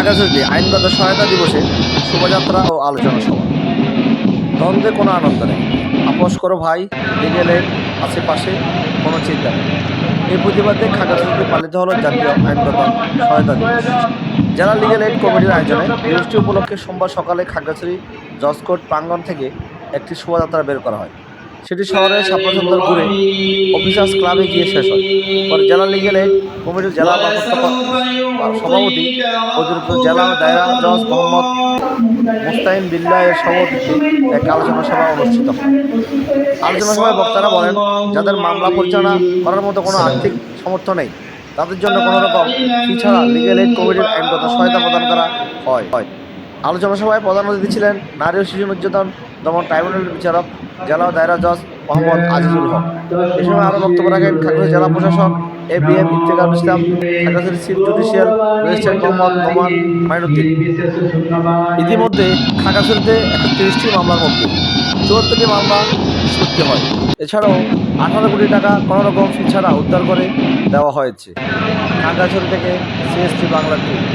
খাগড়াছড়িতে আইনগত সহায়তা দিবসে শোভাযাত্রা ও আলোচনা সভা। দ্বন্দ্বে কোনো আনন্দ নেই। আপোষ করো ভাই, লিগেলের আশেপাশে কোনো চিন্তা নেই। এই প্রতিবাদে খাগড়াছড়িতে পালিত হলো জাতীয় আইনগত সহায়তা দিবস। জেলা লিগেল এইড কমিটির আয়োজনে দিবসটি উপলক্ষে সোমবার সকালে খাগড়াছড়ি জজকোর্ট প্রাঙ্গণ থেকে একটি শোভাযাত্রা বের করা হয়। সেটি শহরের সাপ্তাচন্দর ঘুরে অফিসার্স ক্লাবে গিয়ে শেষ হয়। পরে জেলা লিগেল এইড কমিটির জেলা সভাপতি অতিরিক্ত জেলা দায়রা জজ মোহাম্মদ মুস্তাইন বিল্লাহের সভাপতিত্বে এক আলোচনা সভা অনুষ্ঠিত আলোচনা সভায় বক্তারা বলেন, যাদের মামলা পরিচালনা করার মতো কোনো আর্থিক সামর্থ্য নেই, তাদের জন্য কোনো রকম ফি ছাড়া লিগেল এইড কমিটির আইনগত সহায়তা প্রদান করা হয়। আলোচনা সভায় প্রধান অতিথি ছিলেন নারী ও শিশু নির্যাতন দমন ট্রাইব্যুনালের বিচারক জেলা দায়রা জজ মোহাম্মদ আজিজুল হক। এ সময় আরও বক্তব্য রাখেন খাগড়াছড়ি জেলা প্রশাসক A B M Iftekharul Islam, Khagrachhari chief judicial magistrate Mohammad Noman Mainuddin. ইতিমধ্যে খাগড়াছড়িতে একশো তিরিশটি মামলার মধ্যে চুয়াত্তরটি মামলা নিষ্পত্তি হয়। এছাড়াও আঠারো কোটি টাকা কোনো রকম ফি ছাড়া উদ্ধার করে দেওয়া হয়েছে। খাগড়াছড়ি থেকে সিএসটি বাংলা টিভি